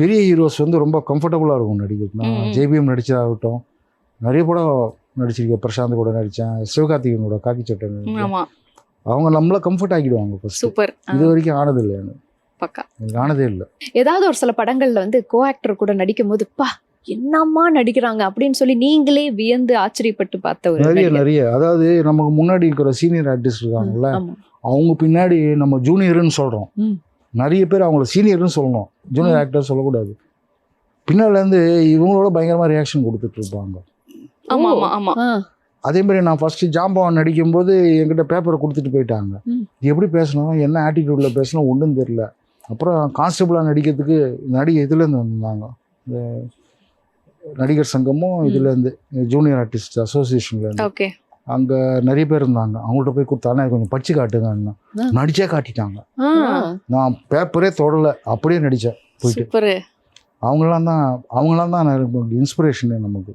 பெரிய ஹீரோஸ் வந்து ரொம்ப கம்ஃபர்டபுளாக இருக்கும் நடிக்கிறது நான். ஜேபிஎம் நடிச்சதாகட்டும் நிறைய படம் நடிச்சிருக்கேன். பிரசாந்த் கூட நடித்தேன் சிவகார்த்திகேயனோட காக்கி சட்டை அவங்க நம்மள கம்ஃபர்ட் ஆக்கிடுவாங்க சூப்பர் இது வரைக்கும் ஆனது இல்லை எனக்கு. பக்கா. ஆனதே இல்லை. ஏதாவது ஒரு சில படங்கள்ல வந்து கோ ஆக்டர் கூட நடிக்கும் போது பா என்னம்மா நடிக்கிறாங்க? அப்படின்னு சொல்லி நீங்களே வியந்து ஆச்சரியப்பட்டு பார்த்த ஒரு நிறைய. நிறைய. அதாவது நமக்கு முன்னாடி இருக்கிற சீனியர் ஆர்டிஸ்ட் இருக்காங்கல்ல. அவங்க பின்னாடி நம்ம ஜூனியர்னு சொல்கிறோம் ம். நிறைய பேர் அவங்கள சீனியர்னு சொல்லணும். ஜூனியர். ஆக்டர் சொல்லக்கூடாது. பின்னால இருந்து இவங்களோட பயங்கரமா ரியாக்ஷன் கொடுத்துட்டு இருப்பாங்க அதே மாதிரி நான் ஃபர்ஸ்ட் ஜாம்பவான் நடிக்கும்போது என்கிட்ட பேப்பரை கொடுத்துட்டு போயிட்டாங்க. இது எப்படி பேசணும்? என்ன ஆட்டிடியூட்ல பேசணும்? ஒன்றும் தெரியல. அப்புறம் கான்ஸ்டபிளாக நடிக்கிறதுக்கு நடிகை இதுலேருந்து வந்திருந்தாங்க இந்த நடிகர் சங்கமும். இதுலேருந்து ஜூனியர் ஆர்டிஸ்ட் அசோசியேஷன்லேருந்து ஓகே அங்கே நிறைய பேர் இருந்தாங்க. அவங்கள்ட்ட போய் கொடுத்தானே கொஞ்சம் படிச்சு காட்டுங்க ஆ. நடிச்சே காட்டிட்டாங்க. நான் பேப்பரே தொடலை. அப்படியே நடித்தேன் போயிட்டு. அவங்களாம் தான் அவங்களாம் தான் இன்ஸ்பிரேஷனே நமக்கு.